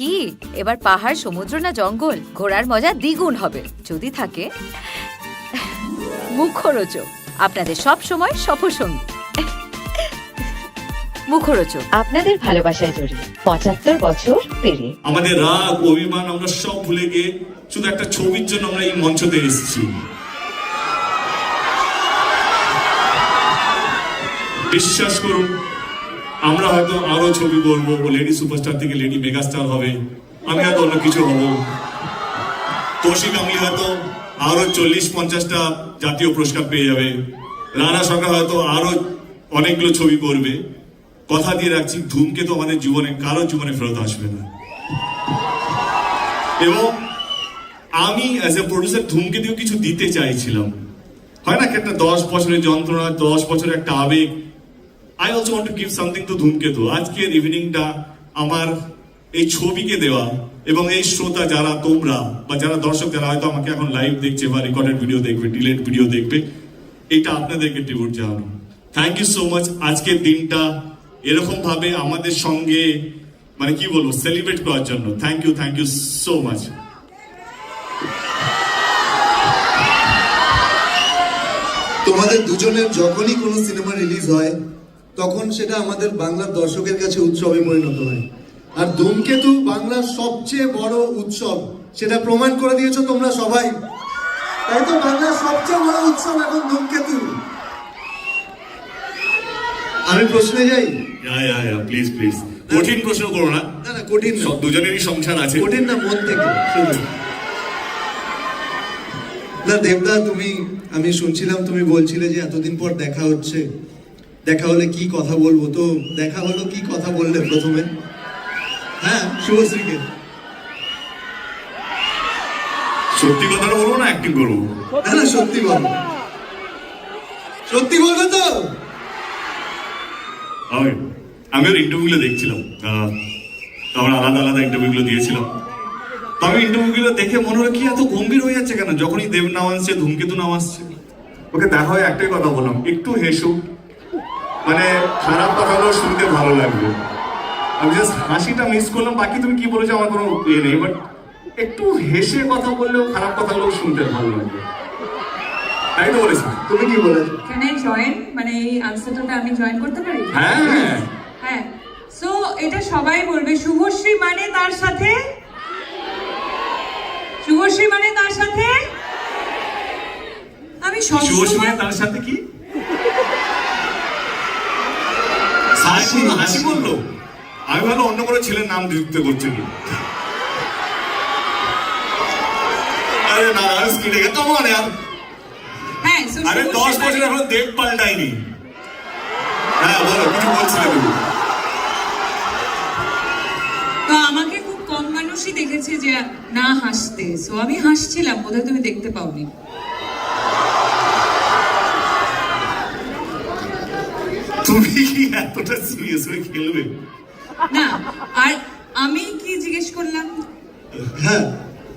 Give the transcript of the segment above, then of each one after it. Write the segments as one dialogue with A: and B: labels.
A: কি? এবার পাহাড় সমুদ্র না জঙ্গল? ঘোরার মজা দ্বিগুণ হবে। যদি থাকে মুখরোচক। আপনাদের সব সময় সফর সঙ্গী। মুখরোচক।
B: আপনাদের ভালোবাসায় জড়িয়ে পঁচাত্তর বছর পেরিয়ে।
C: আমাদের রাগ অভিমান আমরা সব ভুলে গিয়ে শুধু একটা ছবির জন্য আমরা এই মঞ্চতে এসেছি। বিশ্বাস করুন আমরা হয়তো আরও ছবি করব লেডি সুপারস্টার থেকে লেডি মেগাস্টার হবে। আমি হয়তো অন্য কিছু হব। কৌশিক আমি হয়তো আরও চল্লিশ, পঞ্চাশটা জাতীয় পুরস্কার পেয়ে যাবে। রানা সরকার হয়তো আরও অনেকগুলো ছবি করবে। কথা দিয়ে রাখছি, ধূমকে তো আমাদের জীবনে কারও জীবনে ফেরত আসবে না। এবং আমি অ্যাজ এ প্রডিউসার ধূমকেতুও কিছু দিতে চাইছিলাম। হয় না একটা দশ বছরের যন্ত্রণা, দশ বছরের একটা আবেগ I also want to give something to Dhumketu আজকের ইভিনিংটা আমার এই ছবিকে দেওয়া এবং এই শ্রোতা যারা তোমরা বা যারা দর্শক যারা হয়তো আমাকে এখন লাইভ দেখছে বা রেকর্ডেড ভিডিও দেখবে ডিলেট ভিডিও দেখবে, এটা আপনাদেরকে ট্রিবিউট জানানো। থ্যাংক ইউ সো মাচ আজকের দিনটা এরকম ভাবে আমাদের সঙ্গে মানে কি বলব সেলিব্রেট করার জন্য। Thank you thank you so much
D: তোমাদের দুজনের যখনই কোনো সিনেমা রিলিজ হয় তখন সেটা আমাদের বাংলার দর্শকের কাছে উৎসবে পরিণত হয়। আর ধূমকেতু বাংলার সবচেয়ে বড় উৎসব সেটা প্রমাণ করে দিয়েছ তোমরা সবাই। তাই তো বাংলার সবচেয়ে বড় উৎসব এখন ধূমকেতু। আমি প্রশ্নে যাই?
C: প্লিজ প্লিজ কঠিন প্রশ্ন করো না।
D: না না কঠিন না।
C: দুজনেরই সংসার আছে।
D: কঠিন না মন থেকে। না দেবদা তুমি আমি শুনছিলাম তুমি বলছিলে যে এতদিন পর দেখা হচ্ছে। দেখা হলে কি কথা বলব তো? দেখা হলো কি কথা বললে প্রথমে? হ্যাঁ শুভশ্রীকে।
C: সত্যি কথাটা বলব না অ্যাক্টিং করব?
D: না না সত্যি বলব। সত্যি বলবে তো?
C: আমি আমি ওর ইন্টারভিউগুলো দেখছিলাম। আহ, আমরা আলাদা আলাদা ইন্টারভিউগুলো দিয়েছিলাম। তো আমি ইন্টারভিউগুলো দেখে মনে হলো কি এত গম্ভীর হয়ে যাচ্ছে কেন? যখনই দেব নাম আসছে ধূমকেতু নাম আসছে। ওকে দেখা হয় একটাই কথা বললাম একটু হেসু। মানে খারাপ কথাগুলো শুনতে ভালো লাগবে। আমি জাস্ট হাসিটা মিস করলাম বাকি তুমি কি বলেছ আমার কোনো ইয়ে নেই বাট একটু হেসে কথা বললেও খারাপ কথাগুলো শুনতে ভালো লাগবে তাই তো বলেছি?
D: তুমি কি বলেছ?
E: ক্যান আই জয়েন মানে এই আনসারটাতে আমি জয়েন করতে পারি?
C: হ্যাঁ।
E: হ্যাঁ। সো এটা সবাই বলবে শুভশ্রী মানে তার সাথে? শুভশ্রী মানে তার সাথে? আমি
C: শুভশ্রী
E: সবসময়
C: তার সাথে কি? হাসি হাসি। বলল। আমি ভালো অন্য কোনো ছেলের নাম যুক্ত করছে। কি আরে না আমি यार
E: হ্যাঁ
C: আরে দশ বছর এখন দেব পাল্টাইনি হ্যাঁ বলো কিছু বলছিলে তুমি?
E: তো আমাকে খুব কম মানুষই দেখেছে যে না হাসতে। সো আমি হাসছিলাম বোধহয় তুমি দেখতে পাওনি।
C: তুমি কি এতটা সিরিয়াস হয়ে খেলবে?
E: না আর আমি কি জিজ্ঞেস করলাম?
D: হ্যাঁ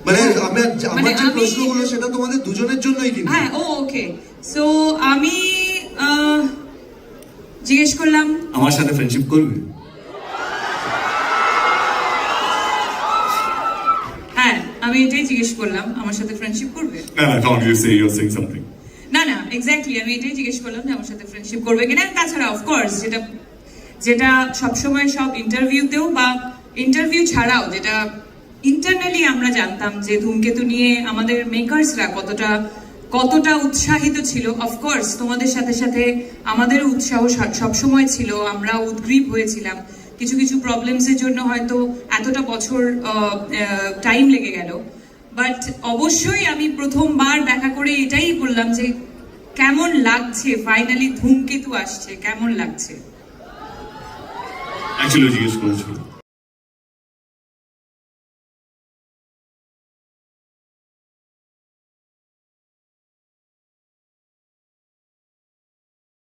D: মানে আমার আমার
E: মানে
D: যে প্রশ্নগুলো সেটা তোমাদের দুজনের জন্যই কিন্তু।
E: হ্যাঁ ও ওকে সো আমি জিজ্ঞেস করলাম।
C: আমার সাথে ফ্রেন্ডশিপ করবে?
E: হ্যাঁ আমি এটাই জিজ্ঞেস করলাম। আমার সাথে ফ্রেন্ডশিপ করবে?
C: না না count you say you saying something
E: exactly আমি এটাই জিজ্ঞেস করলাম যে আমার সাথে ফ্রেন্ডশিপ করবে কিনা? তাছাড়া অফকোর্স যেটা যেটা সবসময় সব ইন্টারভিউতেও বা ইন্টারভিউ ছাড়াও যেটা ইন্টারনালি আমরা জানতাম যে ধূমকেতু নিয়ে আমাদের মেকার্সরা কতটা কতটা উৎসাহিত ছিল। অফকোর্স তোমাদের সাথে সাথে আমাদের উৎসাহ সবসময় ছিল, আমরা উদ্গ্রীব হয়েছিলাম। কিছু কিছু প্রবলেমসের জন্য হয়তো এতটা বছর টাইম লেগে গেল। বাট অবশ্যই আমি প্রথমবার দেখা করে এটাই বললাম যে কেমন লাগছে? ফাইনালি ধূমকেতু আসছে। কেমন লাগছে?
C: অ্যাকচুয়ালি জিজ্ঞেস